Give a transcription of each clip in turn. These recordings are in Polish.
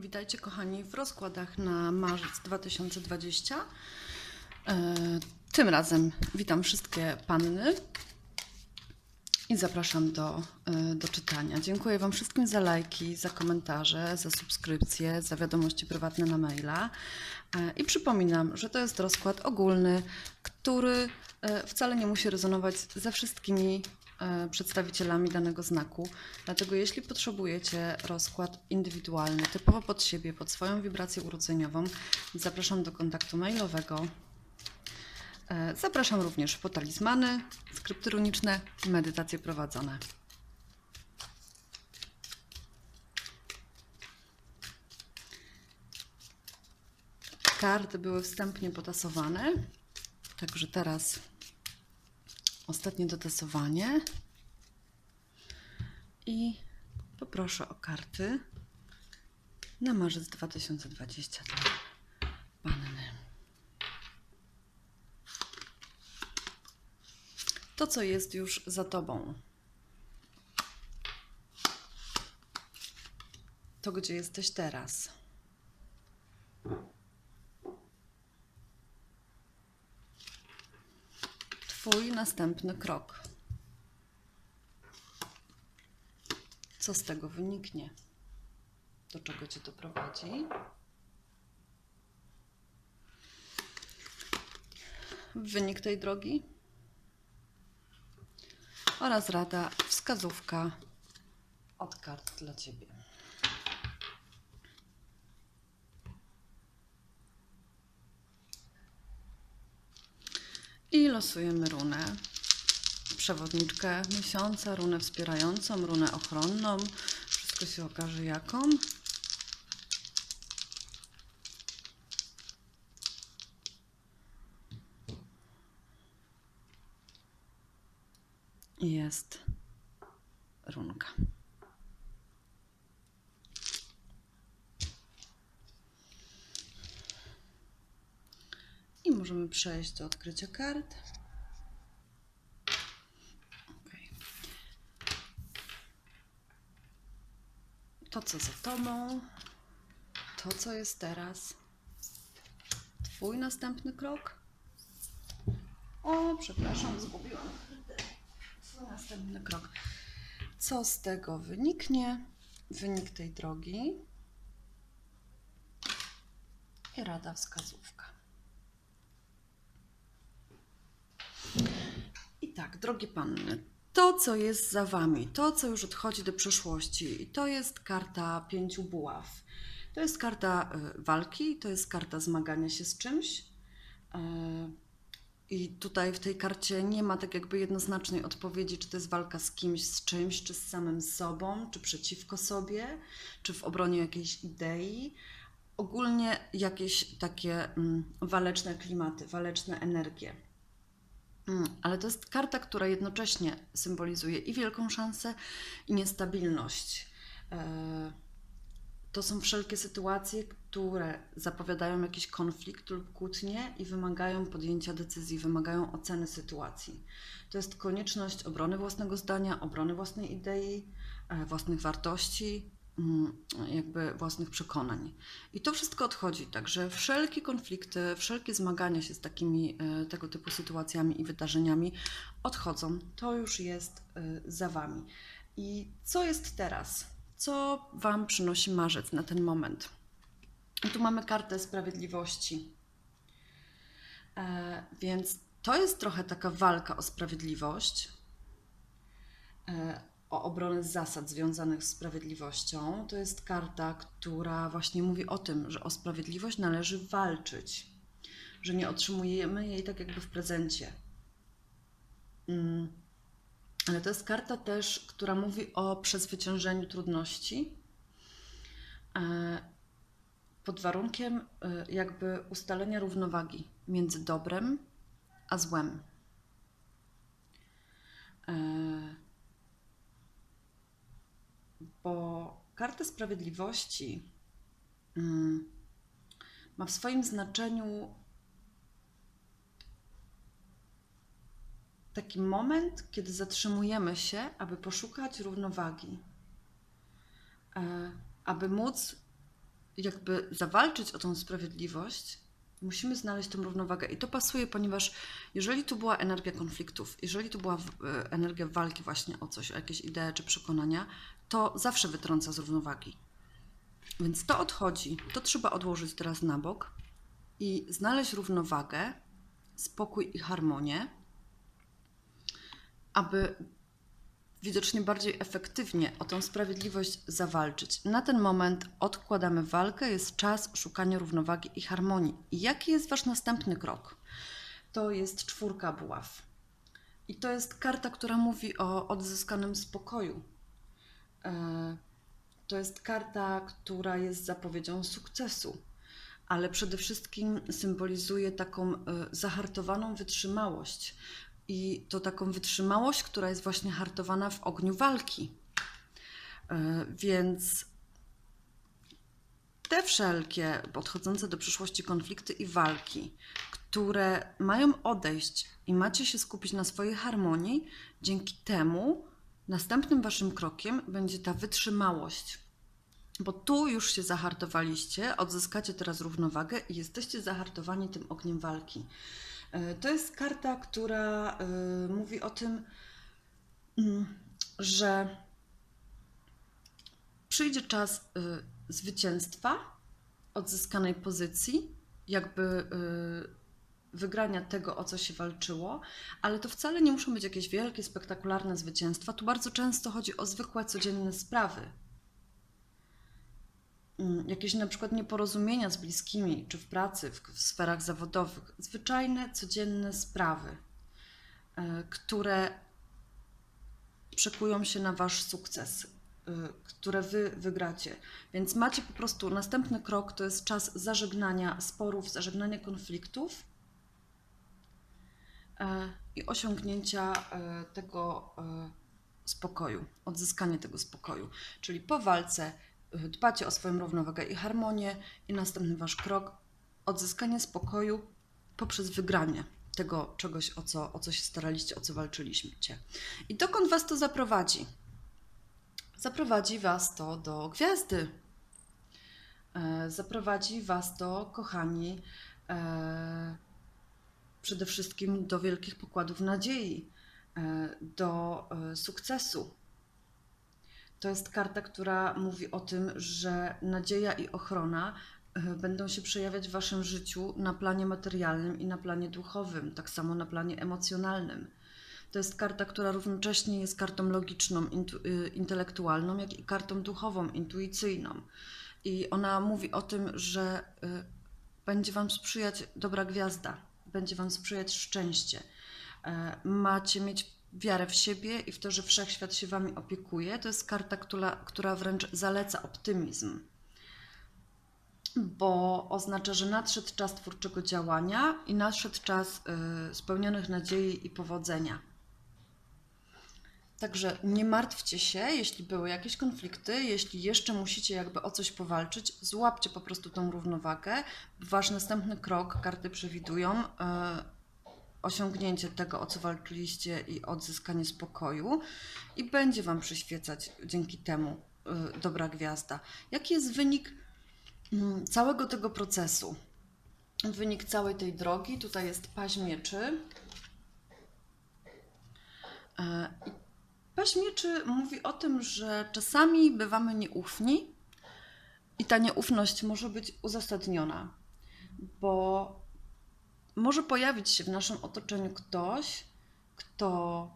Witajcie kochani w rozkładach na marzec 2020. E, Tym razem witam wszystkie panny i zapraszam do, e, do czytania. Dziękuję Wam wszystkim za lajki, za komentarze, za subskrypcje, za wiadomości prywatne na maila. E, I przypominam, że to jest rozkład ogólny, który wcale nie musi rezonować ze wszystkimi przedstawicielami danego znaku. Dlatego jeśli potrzebujecie rozkład indywidualny, typowo pod siebie, pod swoją wibrację urodzeniową, zapraszam do kontaktu mailowego. E, Zapraszam również po talizmany, skrypty runiczne, medytacje prowadzone. Karty były wstępnie potasowane, także teraz ostatnie dotasowanie. I poproszę o karty na marzec 2020 dla panny. To, co jest już za tobą. To, gdzie jesteś teraz. Twój następny krok. Co z tego wyniknie? Do czego cię to prowadzi? Wynik tej drogi? oraz rada, wskazówka od kart dla Ciebie. I losujemy runę. Przewodniczkę miesiąca, runę wspierającą, runę ochronną. Wszystko się okaże jaką. jest runka. I możemy przejść do odkrycia kart. Okej. To, co za tobą, to, co jest teraz, Twój następny krok. O, przepraszam, zgubiłam swój następny krok. Co z tego wyniknie? Wynik tej drogi i rada wskazówka. I tak, drogie panny, to co jest za wami, to co już odchodzi do przeszłości, to jest karta pięciu buław. To jest karta y, walki, to jest karta zmagania się z czymś. Y, i tutaj w tej karcie nie ma tak jakby jednoznacznej odpowiedzi, czy to jest walka z kimś, z czymś, czy z samym sobą, czy przeciwko sobie, czy w obronie jakiejś idei. Ogólnie jakieś takie mm, waleczne klimaty, waleczne energie. Mm, ale to jest karta, która jednocześnie symbolizuje i wielką szansę, i niestabilność. E, to są wszelkie sytuacje, które zapowiadają jakiś konflikt lub kłótnię i wymagają podjęcia decyzji, wymagają oceny sytuacji. To jest konieczność obrony własnego zdania, obrony własnej idei, e, własnych wartości, jakby własnych przekonań. I to wszystko odchodzi, także wszelkie konflikty, wszelkie zmagania się z takimi e, tego typu sytuacjami i wydarzeniami odchodzą. To już jest e, za wami. I co jest teraz? co Wam przynosi marzec na ten moment. I tu mamy kartę sprawiedliwości. E, więc to jest trochę taka walka o sprawiedliwość, o obronę zasad związanych z sprawiedliwością. To jest karta, która właśnie mówi o tym, że o sprawiedliwość należy walczyć, że nie otrzymujemy jej tak jakby w prezencie. Mm ale to jest karta też, która mówi o przezwyciężeniu trudności e, pod warunkiem e, jakby ustalenia równowagi między dobrem a złem. E, bo karta sprawiedliwości mm, ma w swoim znaczeniu taki moment, kiedy zatrzymujemy się, aby poszukać równowagi, e, aby móc jakby zawalczyć o tą sprawiedliwość, musimy znaleźć tą równowagę. I to pasuje, ponieważ jeżeli tu była energia konfliktów, jeżeli tu była e, energia walki właśnie o coś, o jakieś idee czy przekonania, to zawsze wytrąca z równowagi. Więc to odchodzi, to trzeba odłożyć teraz na bok i znaleźć równowagę, spokój i harmonię, aby widocznie bardziej efektywnie o tą sprawiedliwość zawalczyć. Na ten moment odkładamy walkę, jest czas szukania równowagi i harmonii. I jaki jest Wasz następny krok? To jest czwórka buław. I to jest karta, która mówi o odzyskanym spokoju. E, To jest karta, która jest zapowiedzią sukcesu, ale przede wszystkim symbolizuje taką e, zahartowaną wytrzymałość. I to taką wytrzymałość, która jest właśnie hartowana w ogniu walki. E, Więc te wszelkie podchodzące do przyszłości konflikty i walki, które mają odejść i macie się skupić na swojej harmonii, dzięki temu następnym waszym krokiem będzie ta wytrzymałość. Bo tu już się zahartowaliście, odzyskacie teraz równowagę i jesteście zahartowani tym ogniem walki. E, To jest karta, która e, mówi o tym, mm, że przyjdzie czas y, zwycięstwa, odzyskanej pozycji, jakby wygrania tego, o co się walczyło, ale to wcale nie muszą być jakieś wielkie, spektakularne zwycięstwa. Tu bardzo często chodzi o zwykłe, codzienne sprawy. Mm, Jakieś na przykład nieporozumienia z bliskimi, czy w pracy, w, w sferach zawodowych. Zwyczajne, codzienne sprawy, y, które przekują się na wasz sukces, y, które wy wygracie. Więc macie po prostu następny krok to jest czas zażegnania sporów, zażegnania konfliktów e, i osiągnięcia e, tego e, spokoju, odzyskanie tego spokoju. Czyli po walce dbacie o swoją równowagę i harmonię i następny wasz krok odzyskanie spokoju poprzez wygranie tego czegoś, o co, o co się staraliście, o co walczyliście. I dokąd was to zaprowadzi? Zaprowadzi was to do gwiazdy. E, Zaprowadzi was to, kochani, e, przede wszystkim do wielkich pokładów nadziei, e, do e, sukcesu. To jest karta, która mówi o tym, że nadzieja i ochrona e, będą się przejawiać w waszym życiu na planie materialnym i na planie duchowym, tak samo na planie emocjonalnym. To jest karta, która równocześnie jest kartą logiczną, intelektualną, jak i kartą duchową, intuicyjną. I ona mówi o tym, że będzie Wam sprzyjać dobra gwiazda, będzie Wam sprzyjać szczęście. E, Macie mieć wiarę w siebie i w to, że wszechświat się Wami opiekuje. To jest karta, która, która wręcz zaleca optymizm bo oznacza, że nadszedł czas twórczego działania i nadszedł czas y, spełnionych nadziei i powodzenia. Także nie martwcie się, jeśli były jakieś konflikty, jeśli jeszcze musicie jakby o coś powalczyć, złapcie po prostu tą równowagę. Wasz następny krok, karty przewidują, y, osiągnięcie tego, o co walczyliście i odzyskanie spokoju i będzie Wam przyświecać dzięki temu y, dobra gwiazda. Jaki jest wynik mm, całego tego procesu? Wynik całej tej drogi, tutaj jest paź mieczy. E, Paź mieczy mówi o tym, że czasami bywamy nieufni i ta nieufność może być uzasadniona, bo może pojawić się w naszym otoczeniu ktoś, kto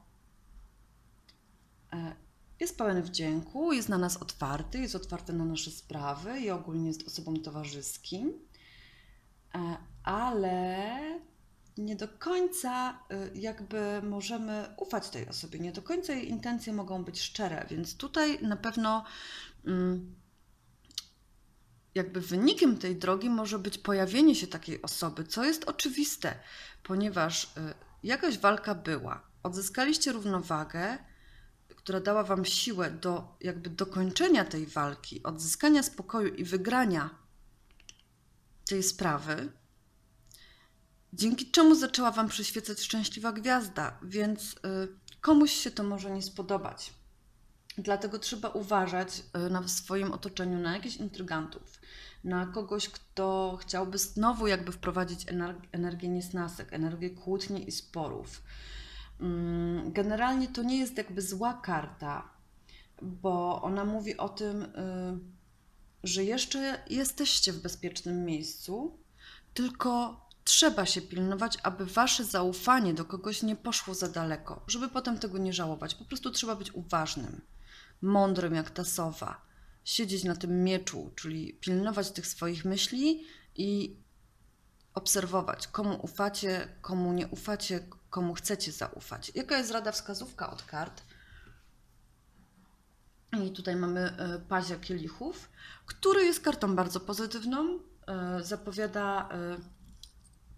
e, jest pełen wdzięku, jest na nas otwarty, jest otwarty na nasze sprawy i ogólnie jest osobą towarzyskim, e, ale nie do końca y, jakby możemy ufać tej osobie, nie do końca jej intencje mogą być szczere, więc tutaj na pewno mm, jakby wynikiem tej drogi może być pojawienie się takiej osoby, co jest oczywiste, ponieważ y, jakaś walka była, odzyskaliście równowagę, która dała wam siłę do jakby dokończenia tej walki, odzyskania spokoju i wygrania tej sprawy, dzięki czemu zaczęła Wam przyświecać szczęśliwa gwiazda, więc y, komuś się to może nie spodobać. Dlatego trzeba uważać y, na w swoim otoczeniu na jakichś intrygantów, na kogoś, kto chciałby znowu jakby wprowadzić ener- energię niesnasek, energię kłótni i sporów. Mm, Generalnie to nie jest jakby zła karta, bo ona mówi o tym, y, że jeszcze jesteście w bezpiecznym miejscu, tylko trzeba się pilnować, aby wasze zaufanie do kogoś nie poszło za daleko, żeby potem tego nie żałować. Po prostu trzeba być uważnym, mądrym jak ta sowa, siedzieć na tym mieczu, czyli pilnować tych swoich myśli i obserwować, komu ufacie, komu nie ufacie, komu chcecie zaufać. Jaka jest rada wskazówka od kart? I tutaj mamy e, pazia kielichów, który jest kartą bardzo pozytywną, e, zapowiada e,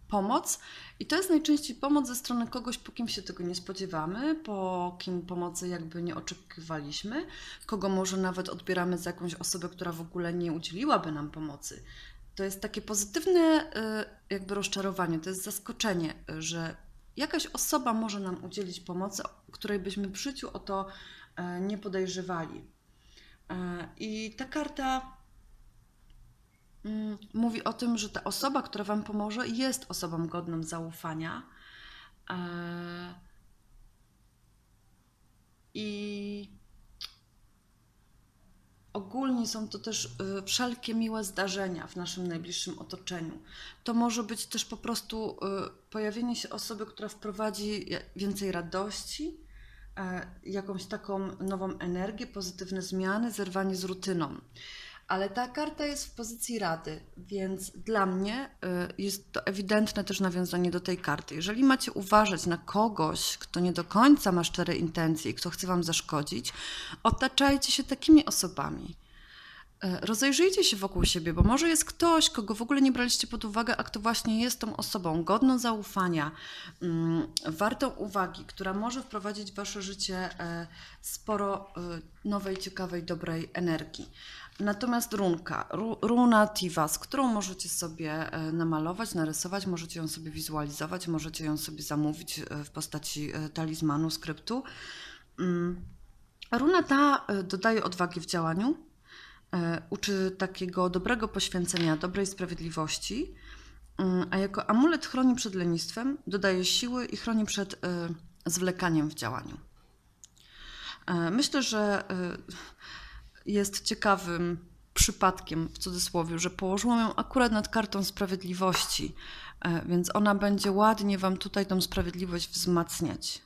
pomoc i to jest najczęściej pomoc ze strony kogoś, po kim się tego nie spodziewamy, po kim pomocy jakby nie oczekiwaliśmy, kogo może nawet odbieramy za jakąś osobę, która w ogóle nie udzieliłaby nam pomocy. To jest takie pozytywne e, jakby rozczarowanie, to jest zaskoczenie, że jakaś osoba może nam udzielić pomocy, której byśmy w życiu o to e, nie podejrzewali. E, I ta karta mówi o tym, że ta osoba, która Wam pomoże, jest osobą godną zaufania. E, I ogólnie są to też y, wszelkie miłe zdarzenia w naszym najbliższym otoczeniu. To może być też po prostu y, pojawienie się osoby, która wprowadzi więcej radości, e, jakąś taką nową energię, pozytywne zmiany, zerwanie z rutyną. Ale ta karta jest w pozycji rady, więc dla mnie y, jest to ewidentne też nawiązanie do tej karty. Jeżeli macie uważać na kogoś, kto nie do końca ma szczere intencje i kto chce wam zaszkodzić, otaczajcie się takimi osobami. Y, Rozejrzyjcie się wokół siebie, bo może jest ktoś, kogo w ogóle nie braliście pod uwagę, a kto właśnie jest tą osobą godną zaufania, mm, wartą uwagi, która może wprowadzić w wasze życie e, sporo nowej, ciekawej, dobrej energii. Natomiast runka, ru, runa Tivas, którą możecie sobie e, namalować, narysować, możecie ją sobie wizualizować, możecie ją sobie zamówić e, w postaci e, talizmanu, skryptu. Mm. Runa ta dodaje odwagi w działaniu, uczy takiego dobrego poświęcenia, dobrej sprawiedliwości, mm, a jako amulet chroni przed lenistwem, dodaje siły i chroni przed zwlekaniem w działaniu. Myślę, że jest ciekawym przypadkiem, w cudzysłowie, że położyłam ją akurat nad kartą sprawiedliwości, e, więc ona będzie ładnie Wam tutaj tą sprawiedliwość wzmacniać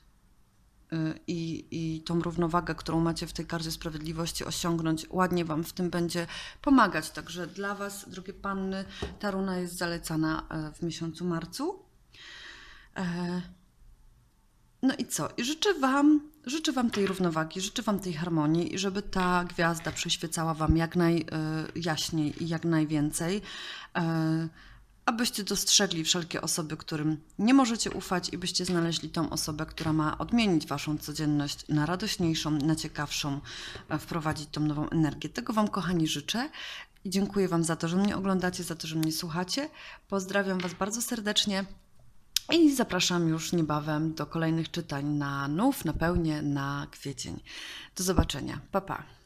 y, i, i tą równowagę, którą macie w tej karcie sprawiedliwości osiągnąć, ładnie Wam w tym będzie pomagać. Także dla Was, drogie panny, ta runa jest zalecana e, w miesiącu marcu. E, No i co? I życzę Wam, życzę Wam tej równowagi, życzę Wam tej harmonii i żeby ta gwiazda przyświecała Wam jak najjaśniej i jak najwięcej. E, abyście dostrzegli wszelkie osoby, którym nie możecie ufać i byście znaleźli tą osobę, która ma odmienić waszą codzienność na radośniejszą, na ciekawszą, e, wprowadzić tą nową energię. Tego wam, kochani, życzę i dziękuję wam za to, że mnie oglądacie, za to, że mnie słuchacie. Pozdrawiam was bardzo serdecznie i zapraszam już niebawem do kolejnych czytań na nów, na pełnię, na kwiecień. Do zobaczenia. Pa, pa.